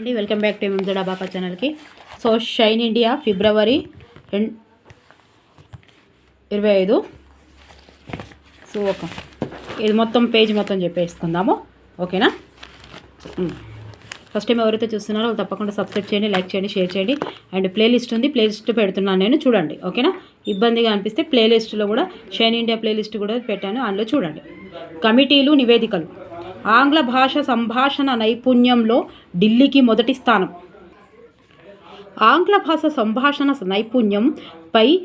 అండి. Welcome back to MZ అబాకా ఛానల్కి. సో షైన్ ఇండియా ఫిబ్రవరి రెండు ఇరవై ఐదు. సో ఒక ఇది మొత్తం పేజ్ మొత్తం చెప్పేసుకుందాము. ఓకేనా? ఫస్ట్ టైం ఎవరైతే చూస్తున్నారో వాళ్ళు తప్పకుండా సబ్స్క్రైబ్ చేయండి లైక్ చేయండి షేర్ చేయండి. అండ్ ప్లేలిస్ట్ ఉంది. ప్లేలిస్ట్ పెడుతున్నాను నేను. చూడండి. ఓకేనా? ఇబ్బందిగా అనిపిస్తే ప్లేలిస్ట్లో కూడా షైన్ ఇండియా ప్లేలిస్ట్ కూడా పెట్టాను. అందులో చూడండి. కమిటీలు నివేదికలు. ఆంగ్ల భాష సంభాషణ నైపుణ్యంలో ఢిల్లీకి మొదటి స్థానం. ఆంగ్ల భాష సంభాషణ నైపుణ్యంపై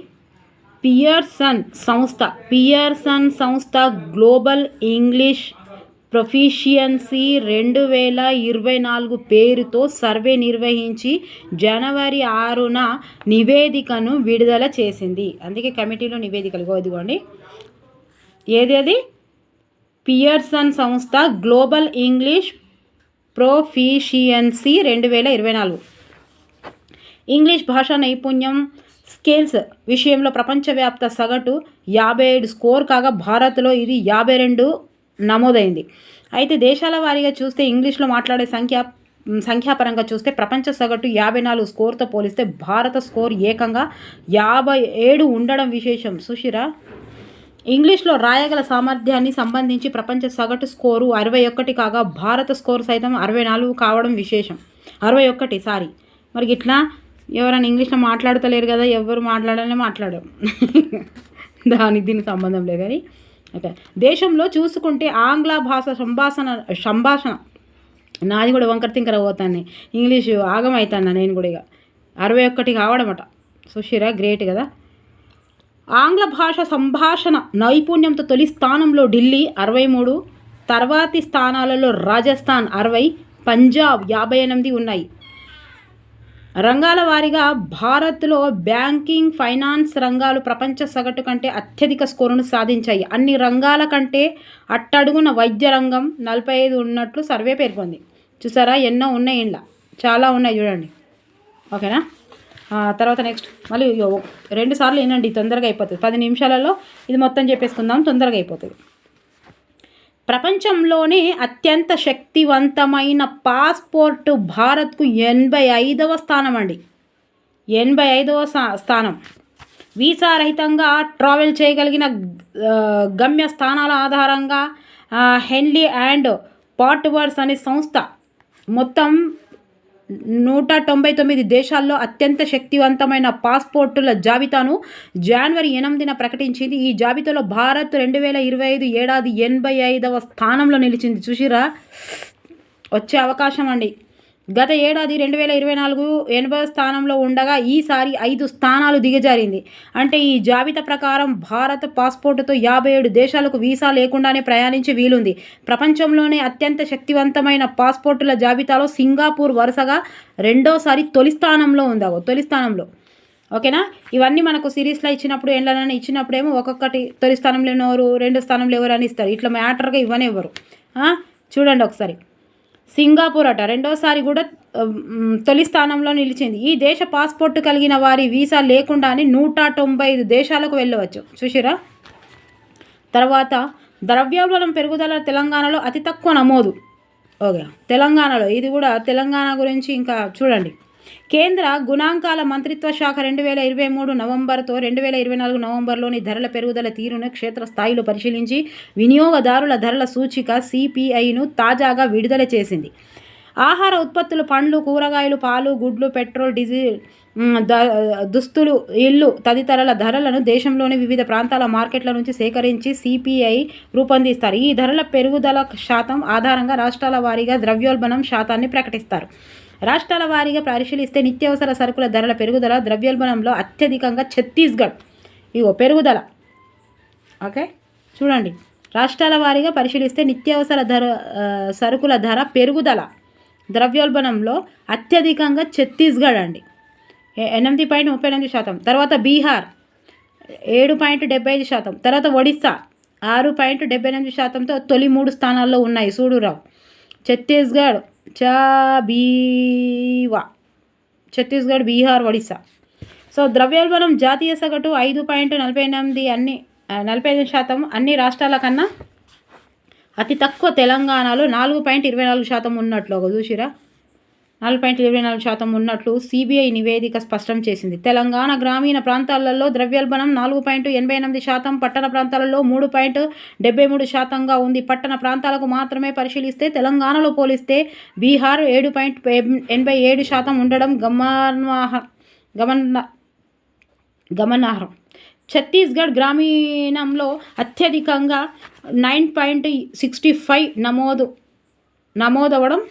పియర్సన్ సంస్థ పియర్సన్ సంస్థ గ్లోబల్ ఇంగ్లీష్ ప్రొఫిషియన్సీ రెండు వేల ఇరవై నాలుగు పేరుతో సర్వే నిర్వహించి జనవరి ఆరున నివేదికను విడుదల చేసింది. అందుకే కమిటీలో నివేదికలు ఇదిగోండి. ఏదేది పియర్సన్ సంస్థ గ్లోబల్ ఇంగ్లీష్ ప్రొఫిషియన్సీ రెండు వేల ఇరవై నాలుగు. ఇంగ్లీష్ భాషా నైపుణ్యం స్కేల్స్ విషయంలో ప్రపంచవ్యాప్త సగటు యాభై ఏడు స్కోర్ కాగా భారత్లో ఇది యాభై రెండు నమోదైంది. అయితే దేశాల వారీగా చూస్తే ఇంగ్లీష్లో మాట్లాడే సంఖ్య సంఖ్యాపరంగా చూస్తే ప్రపంచ సగటు యాభై నాలుగు స్కోర్తో పోలిస్తే భారత స్కోర్ ఏకంగా యాభై ఏడు ఉండడం విశేషం. సుషిరా ఇంగ్లీష్లో రాయగల సామర్థ్యాన్ని సంబంధించి ప్రపంచ సగటు స్కోరు అరవై ఒకటి కాగా భారత స్కోరు సైతం అరవై నాలుగు కావడం విశేషం. అరవై ఒకటి సారీ. మరి ఇట్లా ఎవరైనా ఇంగ్లీష్లో మాట్లాడతలేరు కదా ఎవరు మాట్లాడాలని మాట్లాడరు. దానికి దీనికి సంబంధం లేదు కానీ. ఓకే. దేశంలో చూసుకుంటే ఆంగ్ల భాష సంభాషణ సంభాషణ. నాది కూడా వంకర తింకర పోతాను ఇంగ్లీషు ఆగమవుతాను నేను కూడా ఇక. అరవై ఒక్కటి కావడమట. సుషిరా గ్రేట్ కదా. ఆంగ్ల భాష సంభాషణ నైపుణ్యంతో తొలి స్థానంలో ఢిల్లీ అరవై మూడు తర్వాతి స్థానాలలో రాజస్థాన్ అరవై పంజాబ్ యాభై ఎనిమిది ఉన్నాయి. రంగాల వారీగా భారత్లో బ్యాంకింగ్ ఫైనాన్స్ రంగాలు ప్రపంచ సగటు కంటే అత్యధిక స్కోరును సాధించాయి. అన్ని రంగాల కంటే అట్టడుగున వైద్య రంగం నలభై ఐదు ఉన్నట్లు సర్వే పేర్కొంది. చూసారా ఎన్నో ఉన్నాయి ఇండ్ల. చాలా ఉన్నాయి చూడండి. ఓకేనా? తర్వాత నెక్స్ట్ మళ్ళీ రెండు సార్లు వినండి తొందరగా అయిపోతుంది. పది నిమిషాలలో ఇది మొత్తం చెప్పేసుకుందాం తొందరగా అయిపోతుంది. ప్రపంచంలోనే అత్యంత శక్తివంతమైన పాస్పోర్ట్ భారత్కు ఎనభై ఐదవ స్థానం అండి ఎనభై ఐదవ స్థానం. వీసా రహితంగా ట్రావెల్ చేయగలిగిన గమ్య స్థానాల ఆధారంగా హెన్లీ అండ్ పార్ట్వర్స్ అనే సంస్థ మొత్తం నూట తొంభై తొమ్మిది దేశాల్లో అత్యంత శక్తివంతమైన పాస్పోర్టుల జాబితాను జనవరి ఎనిమిదిన ప్రకటించింది. ఈ జాబితాలో భారత్ రెండు వేల ఇరవై ఐదు ఏడాది ఎనభై ఐదవ స్థానంలో నిలిచింది. చూసిరా? వచ్చే అవకాశం అండి. గత ఏడాది రెండు వేల ఇరవై నాలుగు ఎనభై స్థానంలో ఉండగా ఈసారి ఐదు స్థానాలు దిగజారింది. అంటే ఈ జాబితా ప్రకారం భారత పాస్పోర్టుతో యాభై ఏడు దేశాలకు వీసా లేకుండానే ప్రయాణించి వీలుంది. ప్రపంచంలోనే అత్యంత శక్తివంతమైన పాస్పోర్టుల జాబితాలో సింగాపూర్ వరుసగా రెండోసారి తొలి స్థానంలో ఉందాగో తొలి స్థానంలో. ఓకేనా? ఇవన్నీ మనకు సిరీస్లో ఇచ్చినప్పుడు ఎండ్లనైనా ఇచ్చినప్పుడేమో ఒక్కొక్కటి తొలి స్థానంలో ఎవరు రెండు స్థానంలో ఎవరు అని ఇస్తారు. ఇట్లా మ్యాటర్గా ఇవ్వనివ్వరు. చూడండి ఒకసారి. సింగాపూర్ అట. రెండోసారి కూడా తొలి స్థానంలో నిలిచింది. ఈ దేశ పాస్పోర్ట్ కలిగిన వారి వీసా లేకుండానే నూట తొంభై ఐదు దేశాలకు వెళ్ళవచ్చు. చూసిరా? తర్వాత ద్రవ్యోల్బణం పెరుగుదల తెలంగాణలో అతి తక్కువ నమోదు. ఓకే. తెలంగాణలో ఇది కూడా తెలంగాణ గురించి ఇంకా చూడండి. కేంద్ర గుణాంకాల మంత్రిత్వ శాఖ రెండు వేల ఇరవై మూడు నవంబర్తో రెండు వేల ఇరవై నాలుగు నవంబర్లోని ధరల పెరుగుదల తీరును క్షేత్రస్థాయిలో పరిశీలించి వినియోగదారుల ధరల సూచిక సిపిఐను తాజాగా విడుదల చేసింది. ఆహార ఉత్పత్తులు పండ్లు కూరగాయలు పాలు గుడ్లు పెట్రోల్ డీజిల్ దుస్తులు ఇల్లు తదితరాల ధరలను దేశంలోని వివిధ ప్రాంతాల మార్కెట్ల నుంచి సేకరించి సిపిఐ రూపొందిస్తారు. ఈ ధరల పెరుగుదల శాతం ఆధారంగా రాష్ట్రాల వారీగా ద్రవ్యోల్బణం శాతాన్ని ప్రకటిస్తారు. రాష్ట్రాల వారీగా పరిశీలిస్తే నిత్యావసర సరుకుల ధరల పెరుగుదల ద్రవ్యోల్బణంలో అత్యధికంగా ఛత్తీస్గఢ్. ఇగో పెరుగుదల. ఓకే? చూడండి. రాష్ట్రాల వారీగా పరిశీలిస్తే నిత్యావసర ధర సరుకుల ధర పెరుగుదల ద్రవ్యోల్బణంలో అత్యధికంగా ఛత్తీస్గఢ్ అండి. ఎనిమిది పాయింట్ ముప్పై ఎనిమిది శాతం. తర్వాత బీహార్ ఏడు పాయింట్ డెబ్బై ఐదు శాతం. తర్వాత ఒడిస్సా ఆరు పాయింట్ డెబ్బై ఎనిమిది శాతంతో తొలి మూడు స్థానాల్లో ఉన్నాయి. సూడురావు ఛత్తీస్గఢ్ చాబీవా ఛత్తీస్గఢ్ బీహార్ ఒడిశా. సో ద్రవ్యోల్బణం జాతీయ సగటు ఐదు పాయింట్ నలభై ఎనిమిది అన్ని నలభై ఐదు శాతం అన్ని రాష్ట్రాల కన్నా అతి తక్కువ తెలంగాణలో నాలుగు పాయింట్ ఇరవై నాలుగు శాతం ఉన్నట్లు ఒక చూసిరా? నాలుగు పాయింట్ ఇరవై నాలుగు శాతం ఉన్నట్లు సిబిఐ నివేదిక స్పష్టం చేసింది. తెలంగాణ గ్రామీణ ప్రాంతాలలో ద్రవ్యోల్బణం నాలుగు పాయింట్ ఎనభై ఎనిమిది శాతం పట్టణ ప్రాంతాలలో మూడు పాయింట్ డెబ్బై మూడు శాతంగా ఉంది. పట్టణ ప్రాంతాలకు మాత్రమే పరిశీలిస్తే తెలంగాణలో పోలిస్తే బీహార్ ఏడు పాయింట్ ఎనభై ఏడు శాతం ఉండడం గమనార్హ గమన గమనార్హం. ఛత్తీస్గఢ్ గ్రామీణంలో అత్యధికంగా నైన్ పాయింట్ సిక్స్టీ ఫైవ్ నమోదు నమోదవడం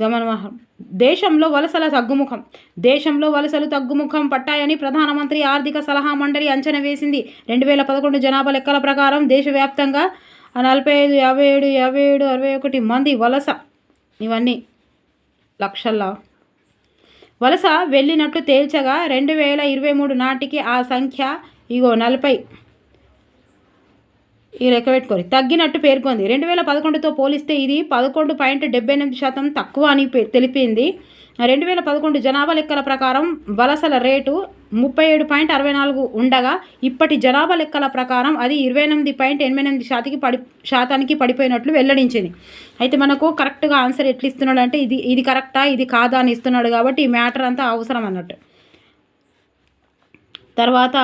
గమనార్హం దేశంలో వలసల తగ్గుముఖం. దేశంలో వలసలు తగ్గుముఖం పట్టాయని ప్రధానమంత్రి ఆర్థిక సలహా మండలి అంచనా వేసింది. రెండు వేల పదకొండు జనాభా లెక్కల ప్రకారం దేశవ్యాప్తంగా నలభై ఐదు యాభై ఏడు యాభై ఏడు అరవై ఒకటి మంది వలస. ఇవన్నీ లక్షల్లో. వలస వెళ్ళినట్లు తేల్చగా రెండు వేల ఇరవై మూడు నాటికి ఆ సంఖ్య ఇగో నలభై ఈ లెక్క పెట్టుకోరు తగ్గినట్టు పేర్కొంది. రెండు వేల పదకొండుతో పోలిస్తే ఇది పదకొండు పాయింట్ డెబ్బై ఎనిమిది శాతం తక్కువ అని తెలిపింది. రెండు వేల పదకొండు జనాభా లెక్కల ప్రకారం వలసల రేటు ముప్పై ఏడు పాయింట్ అరవై నాలుగు ఉండగా ఇప్పటి జనాభా లెక్కల ప్రకారం అది ఇరవై ఎనిమిది పాయింట్ ఎనభై ఎనిమిది శాతానికి పడి శాతానికి పడిపోయినట్లు వెల్లడించింది. అయితే మనకు కరెక్ట్గా ఆన్సర్ ఎట్లా ఇస్తున్నాడు అంటే ఇది ఇది కరెక్టా ఇది కాదా అని ఇస్తున్నాడు కాబట్టి ఈ మ్యాటర్ అంతా అవసరం అన్నట్టు. తర్వాత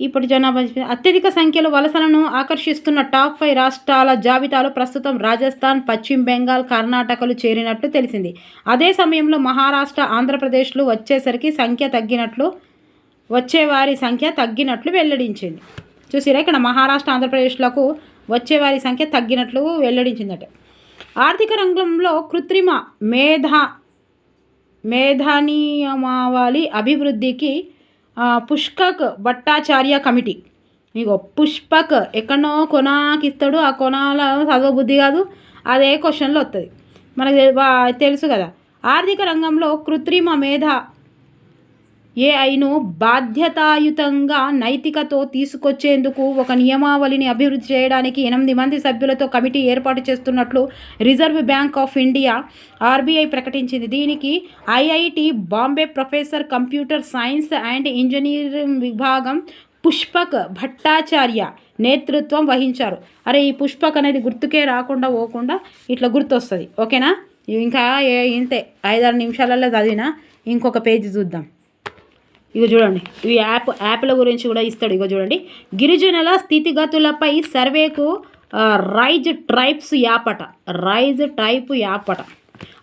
ఇప్పుడు జనాభా అత్యధిక సంఖ్యలో వలసలను ఆకర్షిస్తున్న టాప్ ఫైవ్ రాష్ట్రాల జాబితాలో ప్రస్తుతం రాజస్థాన్ పశ్చిమ బెంగాల్ కర్ణాటకలు చేరినట్లు తెలిసింది. అదే సమయంలో మహారాష్ట్ర ఆంధ్రప్రదేశ్లు వచ్చేసరికి సంఖ్య తగ్గినట్లు వచ్చేవారి సంఖ్య తగ్గినట్లు వెల్లడించింది. చూసిరా ఇక్కడ మహారాష్ట్ర ఆంధ్రప్రదేశ్లకు వచ్చేవారి సంఖ్య తగ్గినట్లు వెల్లడించిందట. ఆర్థిక రంగంలో కృత్రిమ మేధా మేధానీయమావాలి అభివృద్ధికి పుష్కక్ భట్టాచార్య కమిటీ. ఇగో పుష్పక్ ఎక్కడో కొనాకి ఇస్తాడు ఆ కొనాల చదవబుద్ధి కాదు అదే క్వశ్చన్లో వస్తుంది మనకు తెలుసు కదా. ఆర్థిక రంగంలో కృత్రిమ మేధ ఏఐను బాధ్యతాయుతంగా నైతికతో తీసుకొచ్చేందుకు ఒక నియమావళిని అభివృద్ధి చేయడానికి ఎనిమిది మంది సభ్యులతో కమిటీ ఏర్పాటు చేస్తున్నట్లు Reserve Bank of India RBI ప్రకటించింది. దీనికి IIT Bombay professor computer science and engineering విభాగం పుష్పక్ భట్టాచార్య నేతృత్వం వహించారు. అరే ఈ పుష్పక్ అనేది గుర్తుకే రాకుండా పోకుండా ఇట్లా గుర్తొస్తుంది. ఓకేనా? ఇంకా ఇంతే. ఐదారు నిమిషాలలో చదివినా ఇంకొక పేజీ చూద్దాం. ఇక చూడండి. ఈ యాప్ యాప్ల గురించి కూడా ఇస్తాడు. ఇక చూడండి. గిరిజనుల స్థితిగతులపై సర్వేకు రైజ్ ట్రైబ్స్ యాపట. రైజ్ ట్రైప్ యాపట.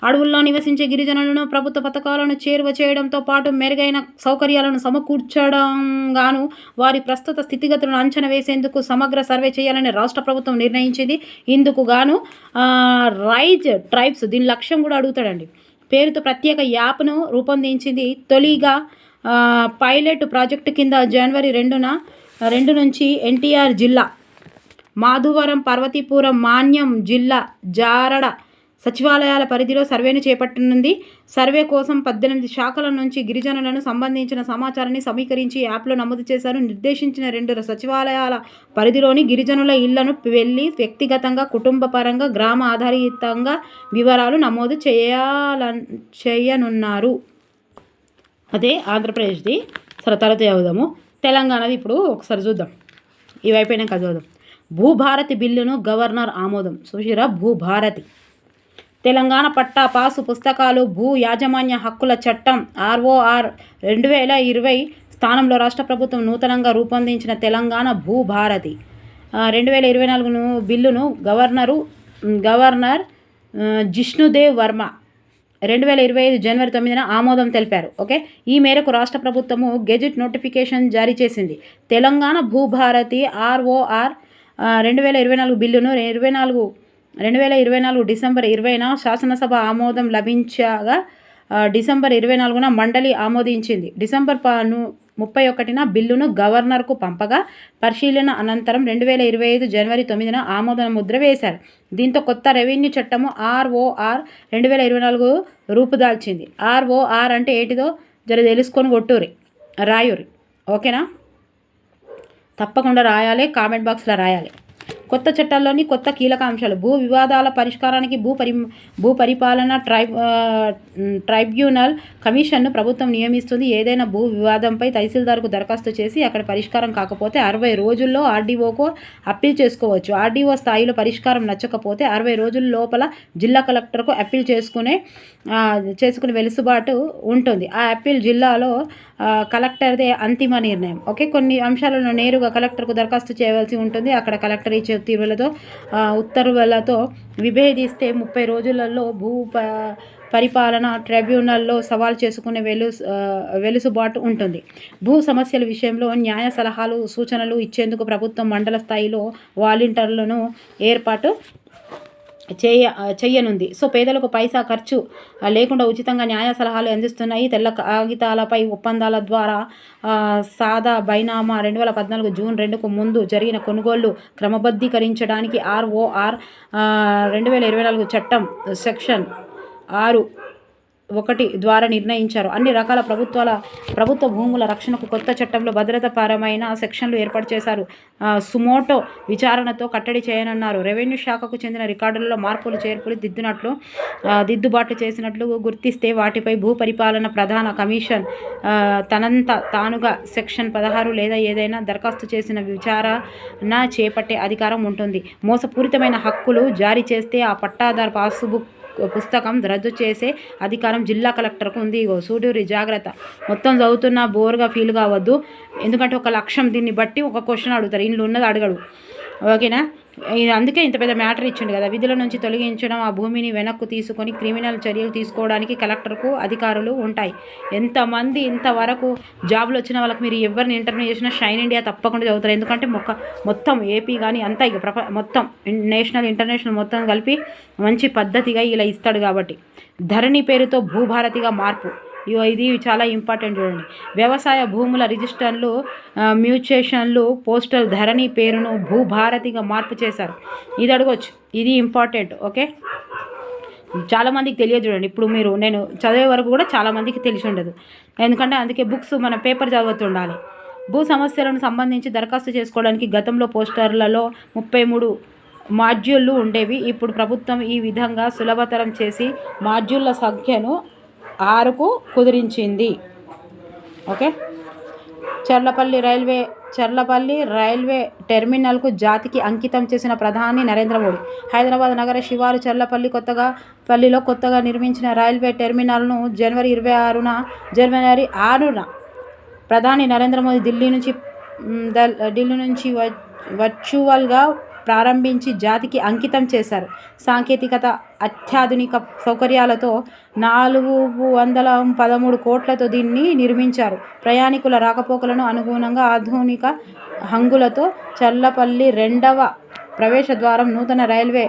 అడవుల్లో నివసించే గిరిజనులను ప్రభుత్వ పథకాలను చేరువ చేయడంతో పాటు మెరుగైన సౌకర్యాలను సమకూర్చడం గాను వారి ప్రస్తుత స్థితిగతులను అంచనా వేసేందుకు సమగ్ర సర్వే చేయాలని రాష్ట్ర ప్రభుత్వం నిర్ణయించింది. ఇందుకు గాను రైజ్ ట్రైబ్స్ దీని లక్ష్యం కూడా అడుగుతాడండి. పేరుతో ప్రత్యేక యాప్ను రూపొందించింది తొలిగా పైలట్ ప్రాజెక్టు కింద జనవరి రెండున రెండు నుంచి ఎన్టీఆర్ జిల్లా మాధువరం పార్వతీపురం మాన్యం జిల్లా జారడ సచివాలయాల పరిధిలో సర్వేను చేపట్టనుంది. సర్వే కోసం పద్దెనిమిది శాఖల నుంచి గిరిజనులను సంబంధించిన సమాచారాన్ని సమీకరించి యాప్లో నమోదు చేశారు. నిర్దేశించిన రెండు సచివాలయాల పరిధిలోని గిరిజనుల ఇళ్ళను వెళ్ళి వ్యక్తిగతంగా కుటుంబ పరంగా గ్రామ ఆధారితంగా వివరాలు నమోదు చేయాల చేయనున్నారు. అదే ఆంధ్రప్రదేశ్ది. సరే తర్వాత చదువుదాము. తెలంగాణది ఇప్పుడు ఒకసారి చూద్దాం. ఇవి అయిపోయినాక చదువుదాం. భూభారతి బిల్లును గవర్నర్ ఆమోదం. సుశీరా భూభారతి. తెలంగాణ పట్టా పాసు పుస్తకాలు భూ యాజమాన్య హక్కుల చట్టం ఆర్ఓఆర్ రెండు వేల ఇరవై స్థానంలో రాష్ట్ర ప్రభుత్వం నూతనంగా రూపొందించిన తెలంగాణ భూభారతి. రెండు వేల ఇరవై నాలుగును బిల్లును గవర్నరు గవర్నర్ జిష్ణుదేవ్ వర్మ రెండు వేల ఇరవై ఐదు జనవరి తొమ్మిదిన ఆమోదం తెలిపారు. ఓకే? ఈ మేరకు రాష్ట్ర ప్రభుత్వము గెజెట్ నోటిఫికేషన్ జారీ చేసింది. తెలంగాణ భూభారతి ఆర్ఓఆర్ రెండు వేల ఇరవై నాలుగు బిల్లును ఇరవై నాలుగు రెండు వేల ఇరవై నాలుగు డిసెంబర్ ఇరవైన శాసనసభ ఆమోదం లభించగా డిసెంబర్ ఇరవై నాలుగున మండలి ఆమోదించింది. డిసెంబర్ పాను ముప్పై ఒకటిన బిల్లును గవర్నర్కు పంపగా పరిశీలన అనంతరం రెండు వేల ఇరవై ఐదు జనవరి తొమ్మిదిన ఆమోదన ముద్ర వేశారు. దీంతో కొత్త రెవెన్యూ చట్టము ఆర్ఓఆర్ రెండు వేల ఇరవై నాలుగు రూపుదాల్చింది. ఆర్ఓఆర్ అంటే ఏటిదో జర తెలుసుకొని కొట్టూరి రాయూరి. ఓకేనా? తప్పకుండా రాయాలి కామెంట్ బాక్స్లో రాయాలి. కొత్త చట్టాల్లోని కొత్త కీలక అంశాలు భూ వివాదాల పరిష్కారానికి భూ పరి భూ పరిపాలన ట్రై ట్రైబ్యునల్ కమిషన్ను ప్రభుత్వం నియమిస్తుంది. ఏదైనా భూ వివాదంపై తహసీల్దార్కు దరఖాస్తు చేసి అక్కడ పరిష్కారం కాకపోతే అరవై రోజుల్లో ఆర్డీఓకు అప్పీల్ చేసుకోవచ్చు. ఆర్డీఓ స్థాయిలో పరిష్కారం నచ్చకపోతే అరవై రోజుల లోపల జిల్లా కలెక్టర్కు అప్పీల్ చేసుకునే చేసుకునే వెలుసుబాటు ఉంటుంది. ఆ అప్పీల్ జిల్లాలో కలెక్టర్దే అంతిమ నిర్ణయం. ఓకే? కొన్ని అంశాలను నేరుగా కలెక్టర్కు దరఖాస్తు చేయవలసి ఉంటుంది. అక్కడ కలెక్టర్ ఇచ్చే తీర్పులతో ఉత్తర్వులతో విభేదిస్తే ముప్పై రోజులలో భూ ప పరిపాలన ట్రైబ్యునల్లో సవాల్ చేసుకునే వెలు వెలుసుబాటు ఉంటుంది. భూ సమస్యల విషయంలో న్యాయ సలహాలు సూచనలు ఇచ్చేందుకు ప్రభుత్వం మండల స్థాయిలో వాలంటీర్లను ఏర్పాటు చేయ చెయ్యనుంది. సో పేదలకు పైసా ఖర్చు లేకుండా ఉచితంగా న్యాయ సలహాలు అందిస్తున్నాయి. తెల్ల కాగితాలపై ఒప్పందాల ద్వారా సాదా బైనామా రెండు వేల పద్నాలుగు జూన్ రెండుకు ముందు జరిగిన కొనుగోళ్ళు క్రమబద్ధీకరించడానికి ఆర్ఓఆర్ రెండు వేల ఇరవై నాలుగు చట్టం సెక్షన్ ఆరు ఒకటి ద్వారా నిర్ణయించారు. అన్ని రకాల ప్రభుత్వాల ప్రభుత్వ భూముల రక్షణకు కొత్త చట్టంలో భద్రతాపరమైన సెక్షన్లు ఏర్పాటు చేశారు. సుమోటో విచారణతో కట్టడి చేయనున్నారు. రెవెన్యూ శాఖకు చెందిన రికార్డులలో మార్పులు చేర్పులు దిద్దునట్లు దిద్దుబాటు చేసినట్లు గుర్తిస్తే వాటిపై భూ పరిపాలన ప్రధాన కమిషన్ తనంత తానుగా సెక్షన్ పదహారు లేదా ఏదైనా దరఖాస్తు చేసిన విచారణ చేపట్టే అధికారం ఉంటుంది. మోసపూరితమైన హక్కులు జారీ చేస్తే ఆ పట్టాదారు పాస్బుక్ పుస్తకం రద్దు చేసే అధికారం జిల్లా కలెక్టర్కు ఉంది. ఇగో సూడూరి జాగ్రత్త. మొత్తం చదువుతున్నా బోర్గా ఫీల్ కావద్దు. ఎందుకంటే ఒక లక్ష్యం దీన్ని బట్టి ఒక క్వశ్చన్ అడుగుతారు. ఇండ్లు ఉన్నది అడగడు. ఓకేనా? అందుకే ఇంత పెద్ద మ్యాటర్ ఇచ్చిండు కదా. విధుల నుంచి తొలగించడం ఆ భూమిని వెనక్కు తీసుకొని క్రిమినల్ చర్యలు తీసుకోవడానికి కలెక్టర్కు అధికారులు ఉంటాయి. ఎంతమంది ఇంతవరకు జాబ్లు వచ్చిన వాళ్ళకి మీరు ఎవరిని ఇంటర్వ్యూ చేసినా షైన్ ఇండియా తప్పకుండా చదువుతారు. ఎందుకంటే మొక్క మొత్తం ఏపీ కానీ అంతా ఇక ప్రప మొత్తం నేషనల్ ఇంటర్నేషనల్ మొత్తం కలిపి మంచి పద్ధతిగా ఇలా ఇస్తాడు కాబట్టి. ధరణి పేరుతో భూభారతిగా మార్పు. ఇది చాలా ఇంపార్టెంట్ చూడండి. వ్యవసాయ భూముల రిజిస్టర్లు మ్యూచేషన్లు పోస్టల్ ధరణి పేరును భూభారతిగా మార్పు చేశారు. ఇది అడగవచ్చు ఇది ఇంపార్టెంట్ ఓకే? చాలామందికి తెలియదు చూడండి. ఇప్పుడు మీరు నేను చదివే వరకు కూడా చాలామందికి తెలిసి ఉండదు. ఎందుకంటే అందుకే బుక్స్ మన పేపర్ చదువుతుండాలి. భూ సమస్యలను సంబంధించి దరఖాస్తు చేసుకోవడానికి గతంలో పోస్టర్లలో ముప్పై మూడు మాడ్యూళ్ళు ఉండేవి. ఇప్పుడు ప్రభుత్వం ఈ విధంగా సులభతరం చేసి మాడ్యూళ్ళ సంఖ్యను ఆరుకు కుదిరించింది. Okay? Charlapalli railway Charlapalli railway టెర్మినల్కు జాతికి అంకితం చేసిన ప్రధాని నరేంద్ర మోడీ. హైదరాబాద్ నగర శివారు చర్లపల్లి కొత్తగా పల్లిలో కొత్తగా నిర్మించిన రైల్వే టెర్మినల్ను జనవరి ఇరవై ఆరున జనవరి ఆరున ప్రధాని నరేంద్ర మోదీ ఢిల్లీ నుంచి దల్- ఢిల్లీ నుంచి వర్చువల్గా ప్రారంభించి జాతికి అంకితం చేశారు. సాంకేతికత అత్యాధునిక సౌకర్యాలతో నాలుగు వందల పదమూడు కోట్లతో దీన్ని నిర్మించారు. ప్రయాణికుల రాకపోకలను అనుగుణంగా ఆధునిక హంగులతో చల్లపల్లి రెండవ ప్రవేశ ద్వారం నూతన రైల్వే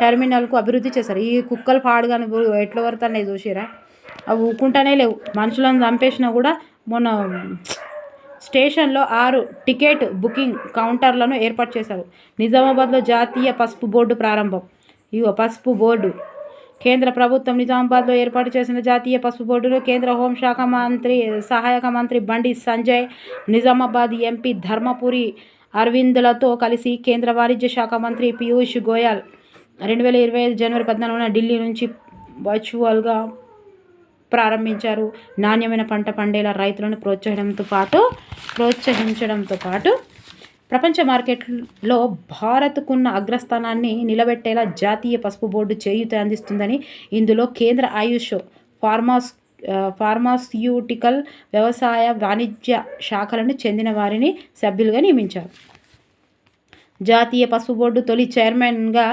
టెర్మినల్కు అభివృద్ధి చేశారు. ఈ కుక్కలు పాడుగాని ఎట్లా పడుతున్నాయి చూసిరా? అవి ఊకుంటానే లేవు. మనుషులను చంపేసినా కూడా మొన్న స్టేషన్లో ఆరు టికెట్ బుకింగ్ కౌంటర్లను ఏర్పాటు చేశారు. నిజామాబాద్లో జాతీయ పసుపు బోర్డు ప్రారంభం. ఇగో పసుపు బోర్డు. కేంద్ర ప్రభుత్వం నిజామాబాద్లో ఏర్పాటు చేసిన జాతీయ పసుపు బోర్డును కేంద్ర హోంశాఖ మంత్రి సహాయక మంత్రి బండి సంజయ్ నిజామాబాద్ ఎంపీ ధర్మపురి అరవింద్లతో కలిసి కేంద్ర వాణిజ్య శాఖ మంత్రి పీయూష్ గోయల్ రెండు వేల ఇరవై ఐదు జనవరి పద్నాలుగున ఢిల్లీ నుంచి వర్చువల్గా ప్రారంభించారు. నాణ్యమైన పంట పండేలా రైతులను ప్రోత్సహించడంతో పాటు ప్రోత్సహించడంతో పాటు ప్రపంచ మార్కెట్లో భారత్కున్న అగ్రస్థానాన్ని నిలబెట్టేలా జాతీయ పసుపు బోర్డు చేయూత అందిస్తుందని ఇందులో కేంద్ర ఆయుష్ ఫార్మాస్ ఫార్మాస్యూటికల్ వ్యవసాయ వాణిజ్య శాఖలను చెందిన వారిని సభ్యులుగా నియమించారు. జాతీయ పసుపు బోర్డు తొలి చైర్మన్గా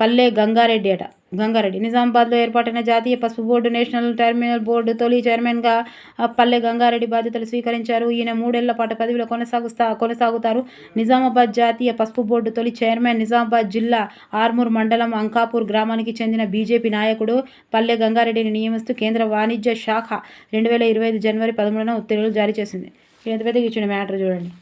పల్లె గంగారెడ్డి అట. గంగారెడ్డి. నిజామాబాద్లో ఏర్పాటైన జాతీయ పసుపు బోర్డు నేషనల్ టెర్మినల్ బోర్డు తొలి చైర్మన్గా పల్లె గంగారెడ్డి బాధ్యతలు స్వీకరించారు. ఈయన మూడేళ్ళ పాటు పదవిలో కొనసాగుస్తా కొనసాగుతారు. నిజామాబాద్ జాతీయ పసుపు బోర్డు తొలి చైర్మన్ నిజామాబాద్ జిల్లా ఆర్మూర్ మండలం అంకాపూర్ గ్రామానికి చెందిన బీజేపీ నాయకుడు పల్లె గంగారెడ్డిని నియమిస్తూ కేంద్ర వాణిజ్య శాఖ రెండు వేల ఇరవై ఐదు జనవరి పదమూడున ఉత్తర్వులు జారీ చేసింది. ఇది ఎంత పెద్దగా ఇచ్చిన మ్యాటర్ చూడండి.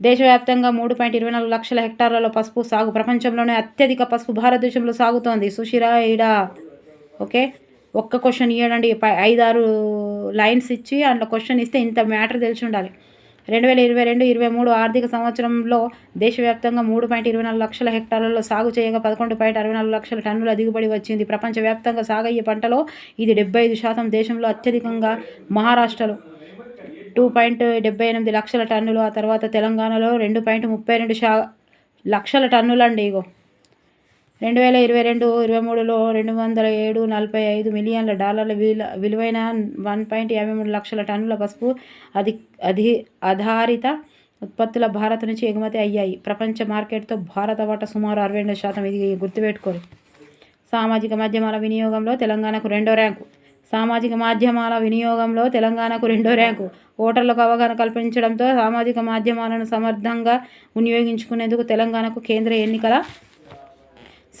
దేశవ్యాప్తంగా మూడు పాయింట్ ఇరవై నాలుగు లక్షల హెక్టార్లలో పసుపు సాగు ప్రపంచంలోనే అత్యధిక పసుపు భారతదేశంలో సాగుతోంది. సుశిరా ఈడ ఓకే? ఒక్క క్వశ్చన్ ఇవ్వడండి ఐదారు లైన్స్ ఇచ్చి అందులో క్వశ్చన్ ఇస్తే ఇంత మ్యాటర్ తెలిసి ఉండాలి. రెండు వేల ఇరవై రెండు ఇరవై మూడు ఆర్థిక సంవత్సరంలో దేశవ్యాప్తంగా మూడు పాయింట్ ఇరవై నాలుగు లక్షల హెక్టార్లలో సాగు చేయగా పదకొండు పాయింట్ అరవై నాలుగు లక్షల టన్నుల దిగుబడి వచ్చింది. ప్రపంచవ్యాప్తంగా సాగయ్యే పంటలో ఇది డెబ్బై ఐదు శాతం దేశంలో అత్యధికంగా మహారాష్ట్రలో. టూ పాయింట్ డెబ్బై ఎనిమిది లక్షల టన్నులు ఆ తర్వాత తెలంగాణలో రెండు పాయింట్ ముప్పై రెండు శా లక్షల టన్నులండి ఇగో. రెండు వేల ఇరవై రెండు ఇరవై మూడులో రెండు వందల ఏడు నలభై ఐదు మిలియన్ల డాలర్ల విల విలువైన వన్ పాయింట్ యాభై మూడు లక్షల టన్నుల పసుపు అధి అధి ఆధారిత ఉత్పత్తుల భారత్ నుంచి ఎగుమతి అయ్యాయి. ప్రపంచ మార్కెట్తో భారత వాటా సుమారు అరవై రెండు శాతం ఇది గుర్తుపెట్టుకోరు. సామాజిక మాధ్యమాల వినియోగంలో తెలంగాణకు రెండో ర్యాంకు. సామాజిక మాధ్యమాల వినియోగంలో తెలంగాణకు రెండో ర్యాంకు. ఓటర్లకు అవగాహన కల్పించడంతో సామాజిక మాధ్యమాలను సమర్థంగా వినియోగించుకునేందుకు తెలంగాణకు కేంద్ర ఎన్నికల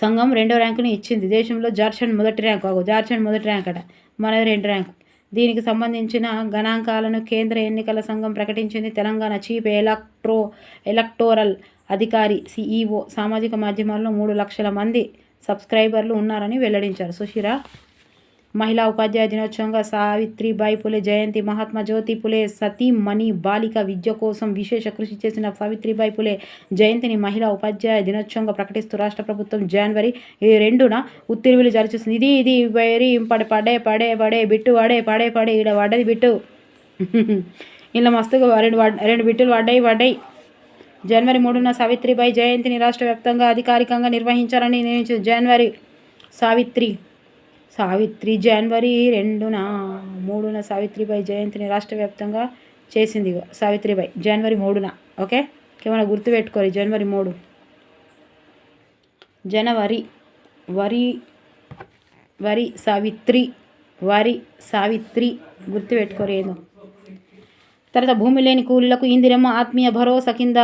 సంఘం రెండో ర్యాంకుని ఇచ్చింది. దేశంలో జార్ఖండ్ మొదటి ర్యాంకు అగు జార్ఖండ్ మొదటి ర్యాంక్ అట. మనది రెండు ర్యాంకు. దీనికి సంబంధించిన గణాంకాలను కేంద్ర ఎన్నికల సంఘం ప్రకటించింది. తెలంగాణ చీఫ్ ఎలక్ట్రో ఎలక్టోరల్ అధికారి సిఈఓ సామాజిక మాధ్యమాల్లో మూడు లక్షల మంది సబ్స్క్రైబర్లు ఉన్నారని వెల్లడించారు. సుశీరా మహిళా ఉపాధ్యాయ దినోత్సవంగా సావిత్రిబాయి పులే జయంతి మహాత్మా జ్యోతి పులే సతీమణి బాలిక విద్య కోసం విశేష కృషి చేసిన సావిత్రిబాయి పులే జయంతిని మహిళా ఉపాధ్యాయ దినోత్సవంగా ప్రకటిస్తూ రాష్ట్ర ప్రభుత్వం జనవరి ఈ రెండున ఉత్తర్వులు జారీ చేసింది. ఇది ఇది వెరీ పడే పడే పడే పడే బిట్టు పడే పడే పడే ఈడ పడ్డది బిట్టు. ఇలా మస్తుగా రెండు రెండు బిట్టులు పడ్డాయి పడ్డాయి జనవరి మూడున సావిత్రిబాయి జయంతిని రాష్ట్ర వ్యాప్తంగా అధికారికంగా నిర్వహించాలని నిర్ణయించింది. జనవరి సావిత్రి సావిత్రి జనవరి రెండున మూడున సావిత్రిబాయి జయంతిని రాష్ట్ర వ్యాప్తంగా చేసింది సావిత్రిబాయి జనవరి మూడున ఓకే? ఏమైనా గుర్తుపెట్టుకోరు జనవరి మూడు. జనవరి వరి వరి సావిత్రి వరి సావిత్రి గుర్తుపెట్టుకోరు ఏదో. తర్వాత భూమి లేని కూలీలకు ఇందిరమ్మ ఆత్మీయ భరోసా కింద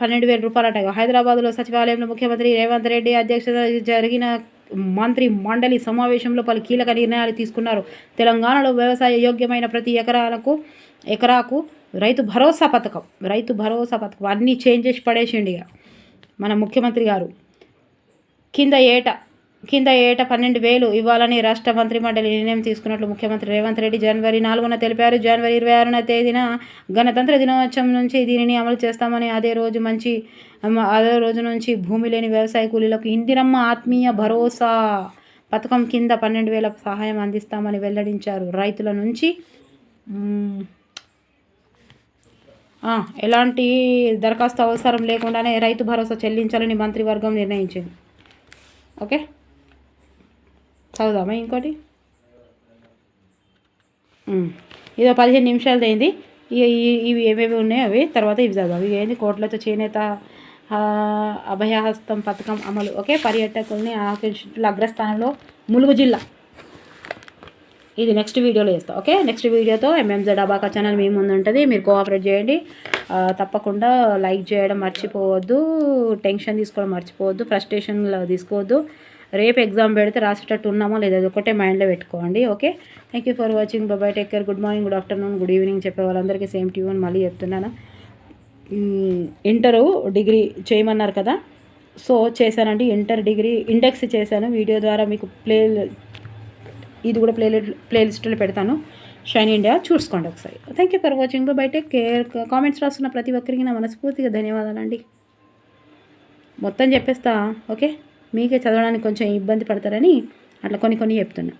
పన్నెండు వేల రూపాయలట హైదరాబాద్లో సచివాలయంలో ముఖ్యమంత్రి రేవంత్ రెడ్డి అధ్యక్షత జరిగిన మంత్రి మండలి సమావేశంలో పలు కీలక నిర్ణయాలు తీసుకున్నారు. తెలంగాణలో వ్యవసాయ యోగ్యమైన ప్రతి ఎకరాలకు ఎకరాకు రైతు భరోసా పథకం రైతు భరోసా పథకం అన్నీ చేంజ్ చేసి ఇక మన ముఖ్యమంత్రి గారు. కింద ఏట కింద ఏట పన్నెండు వేలు ఇవ్వాలని రాష్ట్ర మంత్రి మండలి నిర్ణయం తీసుకున్నట్లు ముఖ్యమంత్రి రేవంత్ రెడ్డి జనవరి నాలుగున తెలిపారు. జనవరి ఇరవై ఆరున తేదీన గణతంత్ర దినోత్సవం నుంచి దీనిని అమలు చేస్తామని అదే రోజు మంచి అదే రోజు నుంచి భూమి లేని వ్యవసాయ కూలీలకు ఇందిరమ్మ ఆత్మీయ భరోసా పథకం కింద పన్నెండు వేల సహాయం అందిస్తామని వెల్లడించారు. రైతుల నుంచి ఎలాంటి దరఖాస్తు అవసరం లేకుండానే రైతు భరోసా చెల్లించాలని మంత్రివర్గం నిర్ణయించింది. ఓకే? చదువుదామా ఇంకోటి? ఇదో పదిహేను నిమిషాలు అయింది. ఇవి ఏవేవి ఉన్నాయో అవి తర్వాత ఇవి చదువు ఇవి ఏంది? కోట్లతో చేనేత అభయహస్తం పథకం అమలు. ఓకే? పర్యాటకుల్ని ఆకర్షితుల అగ్రస్థానంలో ములుగు జిల్లా. ఇది నెక్స్ట్ వీడియోలో చేస్తా. ఓకే? నెక్స్ట్ వీడియోతో ఎంఎంజెడ్ అబాకా ఛానల్ మీ ముందు ఉంటుంది. మీరు కోఆపరేట్ చేయండి. తప్పకుండా లైక్ చేయడం మర్చిపోవద్దు. టెన్షన్ తీసుకోవడం మర్చిపోవద్దు. ఫ్రస్ట్రేషన్లో తీసుకోవద్దు. రేపు ఎగ్జామ్ పెడితే రాసేటట్టు ఉన్నామో లేదా అది ఒకటే మైండ్లో పెట్టుకోండి okay? Thank you for watching bye bye take care good morning good afternoon good evening చెప్పే వాళ్ళందరికీ సేమ్ ట్యూన్ మళ్ళీ చెప్తున్నాను. ఇంటరు డిగ్రీ చేయమన్నారు కదా? సో చేశానండి ఇంటర్ డిగ్రీ ఇండెక్స్ చేశాను. వీడియో ద్వారా మీకు ప్లే ఇది కూడా ప్లే ప్లేలిస్ట్లో పెడతాను. షైన్ ఇండియా చూసుకోండి ఒకసారి. Thank you for watching bye take care comments రాస్తున్న ప్రతి ఒక్కరికి నా మనస్ఫూర్తిగా ధన్యవాదాలండి. మొత్తం చెప్పేస్తా ఓకే? మీకే చదవడానికి కొంచెం ఇబ్బంది పడతారని అట్లా కొన్ని కొన్ని చెప్తున్నా.